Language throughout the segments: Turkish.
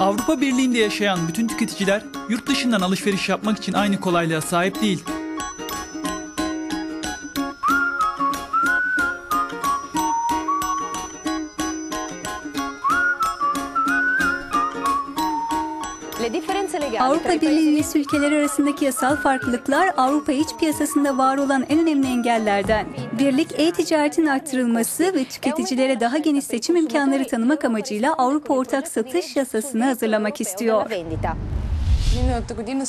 Avrupa Birliği'nde yaşayan bütün tüketiciler yurt dışından alışveriş yapmak için aynı kolaylığa sahip değil. Avrupa Birliği üyesi ülkeler arasındaki yasal farklılıklar Avrupa iç piyasasında var olan en önemli engellerden. Birlik e-ticaretin arttırılması ve tüketicilere daha geniş seçim imkanları tanımak amacıyla Avrupa Ortak Satış Yasasını hazırlamak istiyor.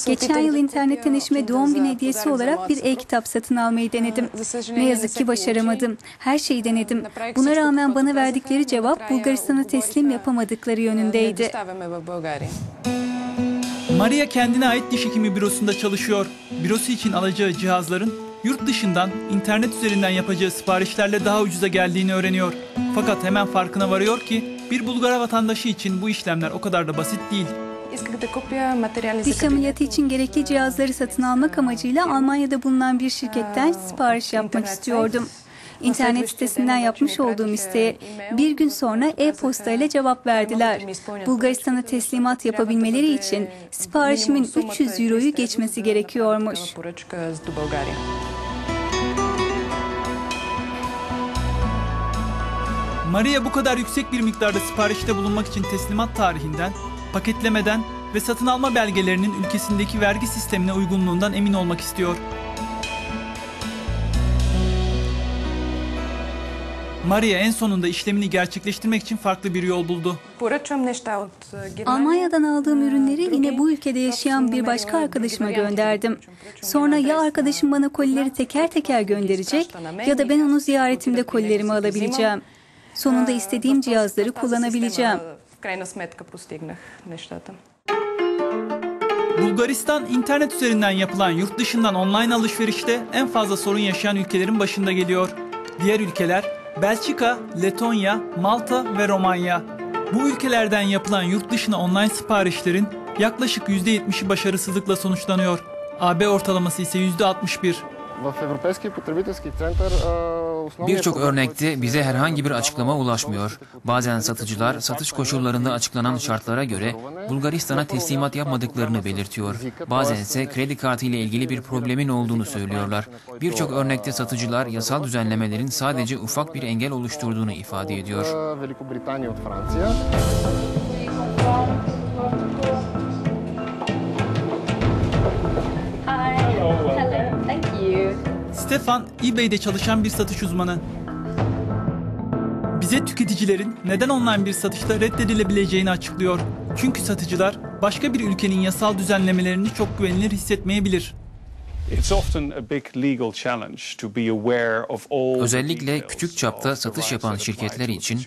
Geçen yıl internetten eşime doğum günü hediyesi olarak bir e-kitap satın almayı denedim. Ne yazık ki başaramadım. Her şeyi denedim. Buna rağmen bana verdikleri cevap Bulgaristan'a teslim yapamadıkları yönündeydi. Maria kendine ait diş hekimi bürosunda çalışıyor. Bürosu için alacağı cihazların yurt dışından internet üzerinden yapacağı siparişlerle daha ucuza geldiğini öğreniyor. Fakat hemen farkına varıyor ki bir Bulgar vatandaşı için bu işlemler o kadar da basit değil. Diş ameliyatı için gerekli cihazları satın almak amacıyla Almanya'da bulunan bir şirketten sipariş yapmak istiyordum. İnternet sitesinden yapmış olduğum isteğe bir gün sonra e-posta ile cevap verdiler. Bulgaristan'a teslimat yapabilmeleri için siparişimin 300 euroyu geçmesi gerekiyormuş. Maria bu kadar yüksek bir miktarda siparişte bulunmak için teslimat tarihinden, paketlemeden ve satın alma belgelerinin ülkesindeki vergi sistemine uygunluğundan emin olmak istiyor. Maria en sonunda işlemini gerçekleştirmek için farklı bir yol buldu. Almanya'dan aldığım ürünleri yine bu ülkede yaşayan bir başka arkadaşıma gönderdim. Sonra ya arkadaşım bana kolileri teker teker gönderecek ya da ben onu ziyaretimde kolilerimi alabileceğim. Sonunda istediğim cihazları kullanabileceğim. Bulgaristan internet üzerinden yapılan yurt dışından online alışverişte en fazla sorun yaşayan ülkelerin başında geliyor. Diğer ülkeler Belçika, Letonya, Malta ve Romanya. Bu ülkelerden yapılan yurt dışına online siparişlerin yaklaşık %70'i başarısızlıkla sonuçlanıyor. AB ortalaması ise %61. Birçok örnekte bize herhangi bir açıklama ulaşmıyor. Bazen satıcılar satış koşullarında açıklanan şartlara göre Bulgaristan'a teslimat yapmadıklarını belirtiyor. Bazen ise kredi kartı ile ilgili bir problemin olduğunu söylüyorlar. Birçok örnekte satıcılar yasal düzenlemelerin sadece ufak bir engel oluşturduğunu ifade ediyor. Stefan, eBay'de çalışan bir satış uzmanı. Bize tüketicilerin neden online bir satışta reddedilebileceğini açıklıyor. Çünkü satıcılar başka bir ülkenin yasal düzenlemelerini çok güvenilir hissetmeyebilir. Özellikle küçük çapta satış yapan şirketler için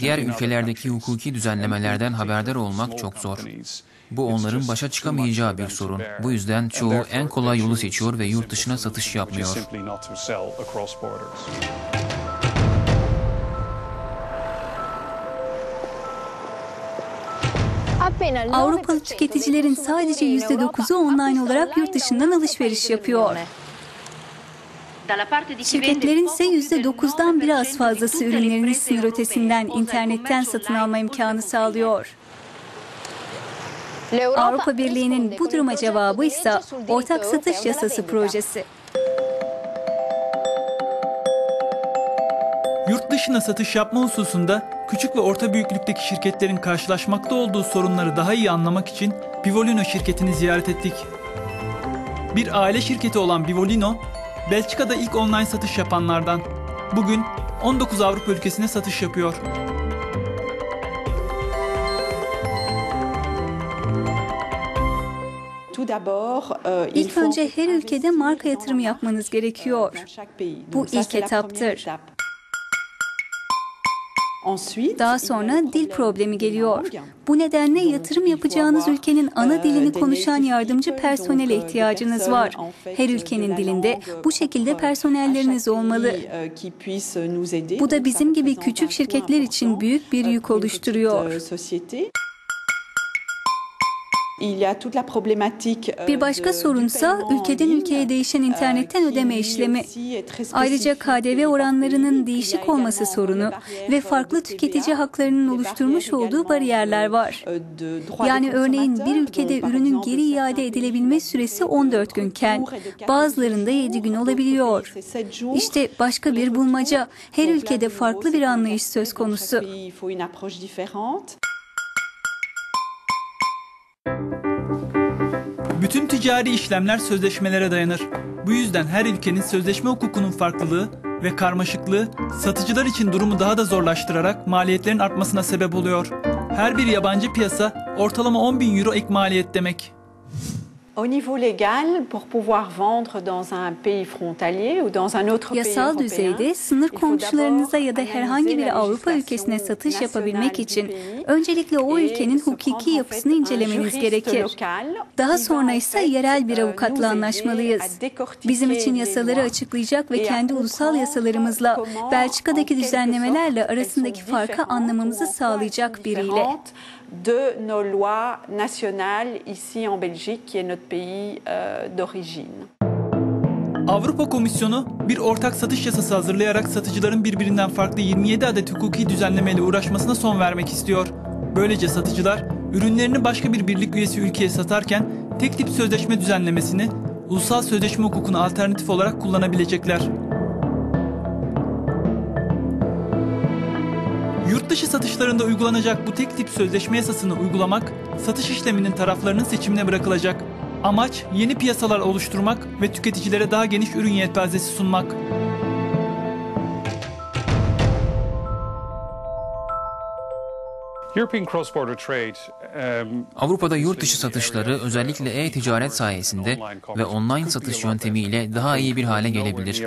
diğer ülkelerdeki hukuki düzenlemelerden haberdar olmak çok zor. Bu onların başa çıkamayacağı bir sorun. Bu yüzden çoğu en kolay yolu seçiyor ve yurt dışına satış yapmıyor. Avrupalı tüketicilerin sadece %9'u online olarak yurt dışından alışveriş yapıyor. Şirketlerin ise %9'dan biraz fazlası ürünlerini sınır ötesinden internetten satın alma imkanı sağlıyor. Avrupa Birliği'nin bu duruma cevabı ise ortak satış yasası projesi. Yurt dışına satış yapma hususunda küçük ve orta büyüklükteki şirketlerin karşılaşmakta olduğu sorunları daha iyi anlamak için Bivolino şirketini ziyaret ettik. Bir aile şirketi olan Bivolino, Belçika'da ilk online satış yapanlardan. Bugün 19 Avrupa ülkesine satış yapıyor. İlk önce her ülkede marka yatırımı yapmanız gerekiyor. Bu ilk etaptır. Daha sonra dil problemi geliyor. Bu nedenle yatırım yapacağınız ülkenin ana dilini konuşan yardımcı personele ihtiyacınız var. Her ülkenin dilinde bu şekilde personelleriniz olmalı. Bu da bizim gibi küçük şirketler için büyük bir yük oluşturuyor. Bir başka sorunsa ülkeden ülkeye değişen internetten ödeme işlemi. Ayrıca KDV oranlarının değişik olması sorunu ve farklı tüketici haklarının oluşturmuş olduğu bariyerler var. Yani örneğin bir ülkede ürünün geri iade edilebilme süresi 14 günken bazılarında 7 gün olabiliyor. İşte başka bir bulmaca. Her ülkede farklı bir anlayış söz konusu. Ticari işlemler sözleşmelere dayanır. Bu yüzden her ülkenin sözleşme hukukunun farklılığı ve karmaşıklığı satıcılar için durumu daha da zorlaştırarak maliyetlerin artmasına sebep oluyor. Her bir yabancı piyasa ortalama 10 bin euro ek maliyet demek. Yasal düzeyde sınır komşularınıza ya da herhangi bir Avrupa ülkesine satış yapabilmek için öncelikle o ülkenin hukuki yapısını incelemeniz gerekir. Daha sonra ise yerel bir avukatla anlaşmalıyız. Bizim için yasaları açıklayacak ve kendi ulusal yasalarımızla Belçika'daki düzenlemelerle arasındaki farkı anlamamızı sağlayacak biriyle. De nos lois nationales ici en Belgique, qui est notre pays euh, d'origine. Avrupa Komisyonu bir ortak satış yasası hazırlayarak satıcıların birbirinden farklı 27 adet hukuki düzenlemeyle uğraşmasına son vermek istiyor. Böylece satıcılar ürünlerini başka bir birlik üyesi ülkeye satarken tek tip sözleşme düzenlemesini ulusal sözleşme hukukuna alternatif olarak kullanabilecekler. Yurt dışı satışlarında uygulanacak bu tek tip sözleşme yasasını uygulamak, satış işleminin taraflarının seçimine bırakılacak. Amaç yeni piyasalar oluşturmak ve tüketicilere daha geniş ürün yelpazesi sunmak. Avrupa'da yurt dışı satışları özellikle e-ticaret sayesinde ve online satış yöntemiyle daha iyi bir hale gelebilir.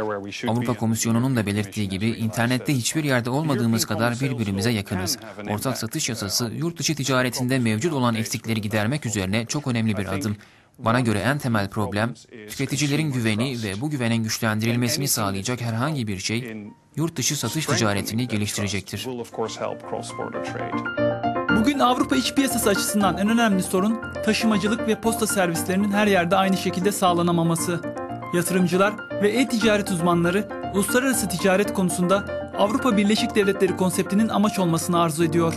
Avrupa Komisyonu'nun da belirttiği gibi internette hiçbir yerde olmadığımız kadar birbirimize yakınız. Ortak satış yasası yurt dışı ticaretinde mevcut olan eksikleri gidermek üzerine çok önemli bir adım. Bana göre en temel problem tüketicilerin güveni ve bu güvenin güçlendirilmesini sağlayacak herhangi bir şey yurt dışı satış ticaretini geliştirecektir. Bugün Avrupa iç piyasası açısından en önemli sorun taşımacılık ve posta servislerinin her yerde aynı şekilde sağlanamaması. Yatırımcılar ve e-ticaret uzmanları uluslararası ticaret konusunda Avrupa Birleşik Devletleri konseptinin amaç olmasını arzu ediyor.